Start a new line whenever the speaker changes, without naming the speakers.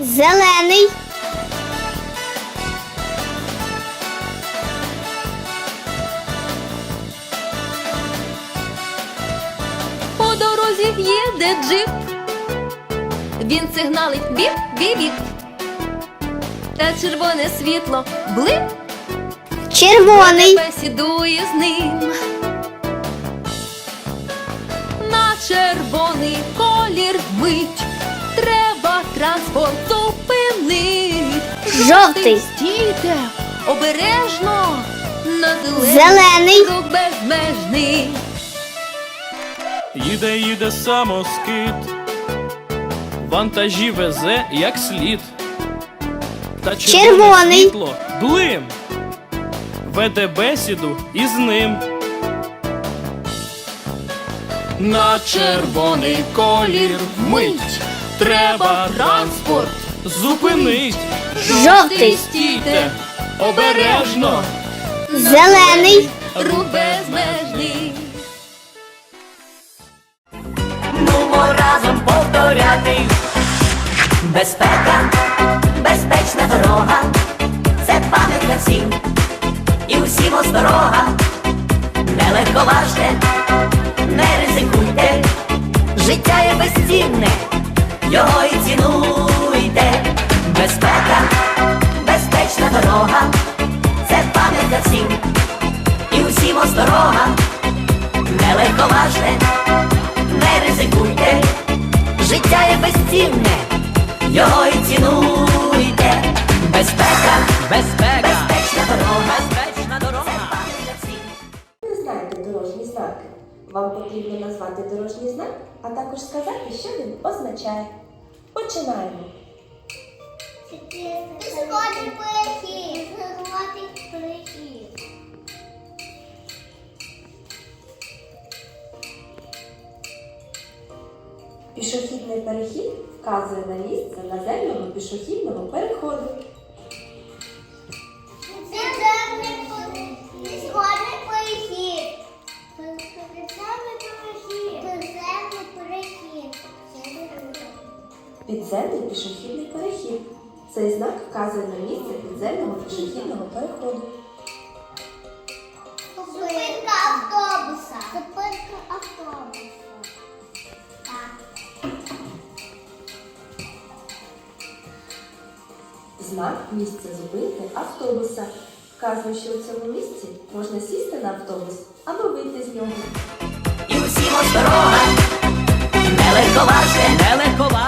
Зелений.
По дорозі їде джип. Він сигналить біп біп Та червоне світло блип
Червоний.
бесідує з ним. На червоний. Треба транспорт зупинить.
Жовтий.
Стійте обережно. На
Зелений.
рух безмежний.
Їде, їде самоскид, вантажі везе як слід. Та червоне
Червоний.
світло блим. Веде бесіду із ним. На червоний колір мить. Треба транспорт зупинить.
Жовтий.
Стійте обережно.
Зелений.
Рух безмежний.
Нумо разом повторяти. Безпека, безпечна дорога, це пам'ятка всім, і усім осторога. Не легковажте, не ризикуйте, життя є безцінне, його і цінуйте. Безпека, безпечна дорога, це пам'ятка всім, і усім осторога. Не легковажте, не ризикуйте, життя є безцінне, його і цінуйте.
Вам потрібно назвати дорожній знак, а також сказати, що він означає. Починаємо.
Пішохідний перехід. Пішохідний перехід.
Пішохідний перехід вказує на місце наземного пішохідного переходу. Підземний пішохідний перехід. Цей знак вказує на місце підземного пішохідного переходу.
Зупинка автобуса. Зупинка автобуса. Так.
Знак місця зупинки автобуса. Вказує, що у цьому місці можна сісти на автобус або вийти з нього.
І усім осторога, не легковажте, не легковажте.